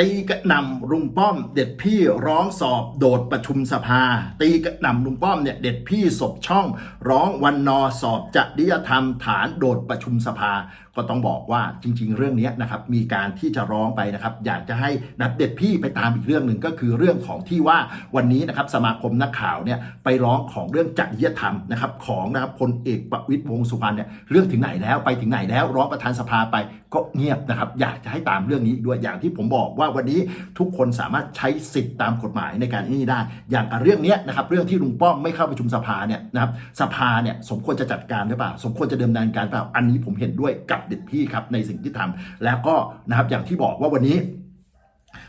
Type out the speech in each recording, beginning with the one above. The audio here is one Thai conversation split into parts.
ตีกระหน่ำลุงป้อม เด็ดพี่ร้องสอบโดดประชุมสภา ตีกระหน่ำลุงป้อมเนี่ยเด็ดพี่ศพช่อง ร้องวันนอสอบจริยธรรมฐานโดดประชุมสภา ก็ต้องบอกว่าจริง ๆ เรื่องนี้นะครับมีการที่จะร้องไปนะครับ อยากจะให้นัดเด็ดพี่ไปตามอีกเรื่องหนึ่งก็คือเรื่องของที่ว่าวันนี้นะครับสมาคมนักข่าวเนี่ยไปร้องของเรื่องจริยธรรมนะครับของนะครับพลเอกประวิตยวงสุวรรณเนี่ยเรื่องถึงไหนแล้วไปถึงไหนแล้วร้องประธานสภาไปก็เงียบนะครับ อยากจะให้ตามเรื่องนี้ด้วยอย่างที่ผมบอกว่าวันนี้ทุกคนสามารถใช้สิทธิ์ตามกฎหมายในการนี่ได้ อย่างกับเรื่องนี้นะครับเรื่องที่ลุงป้อมไม่เข้าประชุมสภาเนี่ยนะครับสภาเนี่ยสมควรจะจัดการหรือเปล่า สมควรจะดำเนินการเปล่าอันนี้ผมเห็นด้วยกับเด็ดพี่ครับในสิ่งที่ทำแล้วก็นะครับอย่างที่บอกว่าวันนี้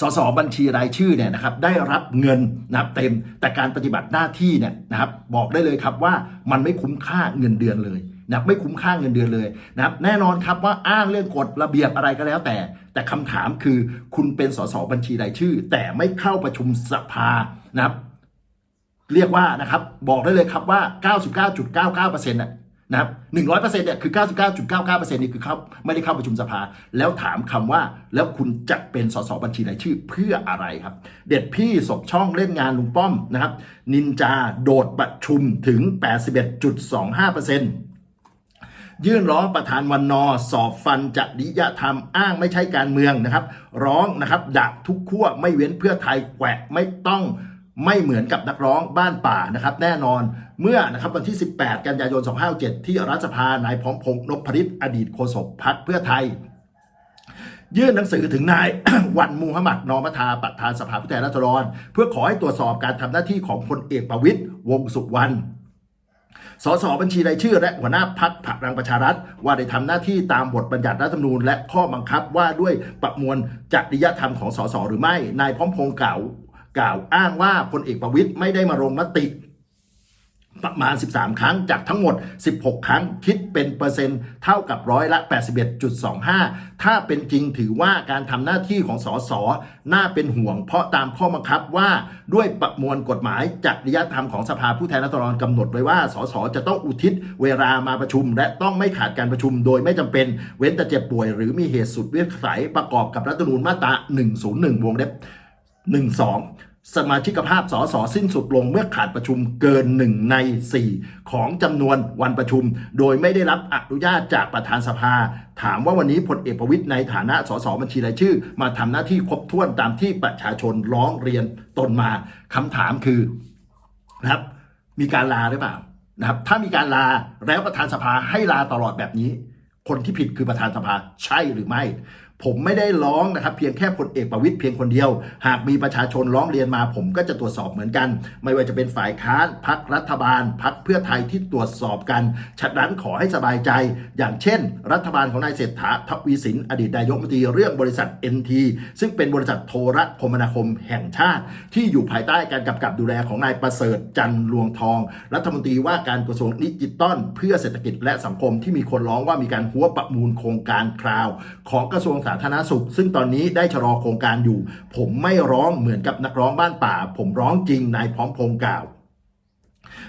สสบัญชีรายชื่อเนี่ยนะครับได้รับเงินนะครับเต็มแต่การปฏิบัติหน้าที่เนี่ยนะครับบอกได้เลยครับว่ามันไม่คุ้มค่าเงินเดือนเลย นะไม่คุ้มค่าเงินเดือนเลยนะครับแน่นอนครับว่าอ้างเรื่องกฎระเบียบอะไรก็แล้วแต่ แต่คำถามคือคุณเป็นสสบัญชีรายชื่อ แต่ไม่เข้าประชุมสภานะครับ เรียกว่านะครับ บอกได้เลยครับว่า 99.99%น่ะนะครับ100%เนี่ยคือ99.99%นี่คือเขาไม่ได้เข้าประชุมสภา แล้วถามคำว่าแล้วคุณจะเป็นสสบัญชีรายชื่อเพื่ออะไรครับ เด็ดพี่ศพช่องเล่นงานลุงป้อมนะครับ นินจาโดดประชุมถึง81.25% ยื่นร้องประธานวันนอ สอบฟันจริยธรรมอ้างไม่ใช่การเมืองนะครับ ร้องนะครับดักทุกขั้วไม่เว้นเพื่อไทยแกวะไม่ต้องไม่เหมือนกับนักร้องบ้านป่านะครับ แน่นอนเมื่อนะครับวันที่ 18 กันยายน 257 ที่รัฐสภานายพร้อมพงษ์นพพริตอดีตโฆษกพักเพื่อไทย ยื่นหนังสือถึงนายวันมูฮัมหมัดนอมทาประธานสภาผู้แทนราษฎร เพื่อขอให้ตรวจสอบการทำหน้าที่ของพลเอกประวิตยวงสุวรรณ สสบัญชีรายชื่อ และหัวหน้าพักพลังประชารัฐ ว่าได้ทำหน้าที่ตามบทบัญญัติรัฐธรรมนูญ และข้อบังคับว่าด้วยประมวลจริยธรรมของสสหรือไม่ นายพร้อมพงษ์กล่าวกล่าวอ้างว่าพลเอกประวิตยไม่ได้มาลงมติ ประมาณ 13 ครั้งจากทั้งหมด 16 ครั้งคิดเป็นเปอร์เซ็นต์เท่ากับร้อยละ 81.25 ถ้าเป็นจริงถือว่าการทำหน้าที่ของสสน่าเป็นห่วง เพราะตามข้อบังคับว่าด้วยประมวลกฎหมายจริยธรรมของสภาผู้แทนราษฎรกำหนดไว้ว่าสสจะต้องอุทิศเวลามาประชุม และต้องไม่ขาดการประชุมโดยไม่จำเป็น เว้นแต่เจ็บป่วยหรือมีเหตุสุดวิสัยประกอบกับรัฐธรรมนูญมาตรา 101 วงเล็บ12 สมาชิกภาพสสสิ้นสุดลงเมื่อขาดประชุมเกิน1ใน 4 ของจำนวนวันประชุม โดยไม่ได้รับอนุญาตจากประธานสภา ถามว่าวันนี้พลเอกประวิตยในฐานะสสบัญชีรายชื่อ มาทำหน้าที่ครบถ้วนตามที่ประชาชนร้องเรียนตนมาคำถามคือนะครับ มีการลาหรือเปล่านะครับถ้ามีการลาแล้วประธานสภาให้ลาตลอดแบบนี้ คนที่ผิดคือประธานสภาใช่หรือไม่ ผมไม่ได้ร้องนะครับเพียงแค่พลเอกประวิตยเพียงคนเดียว หากมีประชาชนร้องเรียนมา ผมก็จะตรวจสอบเหมือนกัน ไม่ว่าจะเป็นฝ่ายค้านพักรัฐบาลพักเพื่อไทยที่ตรวจสอบกันฉะนั้นขอให้สบายใจ อย่างเช่น รัฐบาลของนายเศรษฐาทวีสินอดีตนายกรัฐมนตรีเรื่องบริษัท NT ซึ่งเป็นบริษัทโทรคมนาคมแห่งชาติ ที่อยู่ภายใต้การกำกับดูแลของนายประเสริฐจันทร์ลวงทอง รัฐมนตรีว่าการกระทรวงดิจิตอลเพื่อเศรษฐกิจและสังคมที่มีคนร้องว่ามีการหัวประมูลโครงการคราว ของกระทรวงสาธารณสุข ซึ่งตอนนี้ได้ชะลอโครงการอยู่ ผมไม่ร้องเหมือนกับนักร้องบ้านป่า ผมร้องจริงนายพร้อมพงษ์กล่าว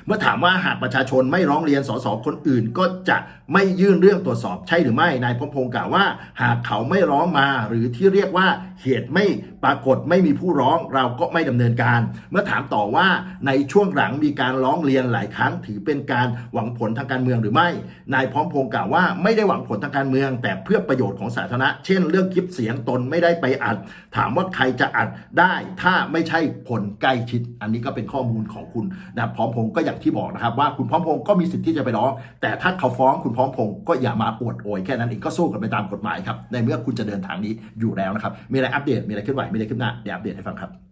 เมื่อถามว่าหากประชาชนไม่ร้องเรียนสสคนอื่น ก็จะไม่ยื่นเรื่องตรวจสอบใช่หรือไม่นายพรหมพงศ์กล่าวว่า หากเขาไม่ร้องมาหรือที่เรียกว่าเหตุไม่ปรากฏไม่มีผู้ร้องเราก็ไม่ดำเนินการ เมื่อถามต่อว่าในช่วงหลังมีการร้องเรียนหลายครั้งถือเป็นการหวังผลทางการเมืองหรือไม่ นายพร้อมพงศ์กล่าวว่าไม่ได้หวังผลทางการเมือง แต่เพื่อประโยชน์ของสาธารณะ เช่น เรื่องคลิปเสียงตนไม่ได้ไปอัด ถามว่าใครจะอัดได้ ถ้าไม่ใช่คนใกล้ชิด อันนี้ก็เป็นข้อมูลของคุณนะพร้อมพงศ์ก็อย่างที่บอกนะครับว่าคุณพร้อมพงศ์ก็มีสิทธิ์ที่จะไปร้อง แต่ถ้าเขาฟ้องคุณพร้อมพงศ์ก็อย่ามาอวดโอยแค่นั้นเองก็สู้กันไปตามกฎหมายครับในเมื่อคุณจะเดินทางนี้อยู่แล้วนะครับมีอะไรอัปเดตมีอะไรเคลื่อนไหวมีอะไรขึ้นหน้าเดี๋ยวอัปเดตให้ฟังครับ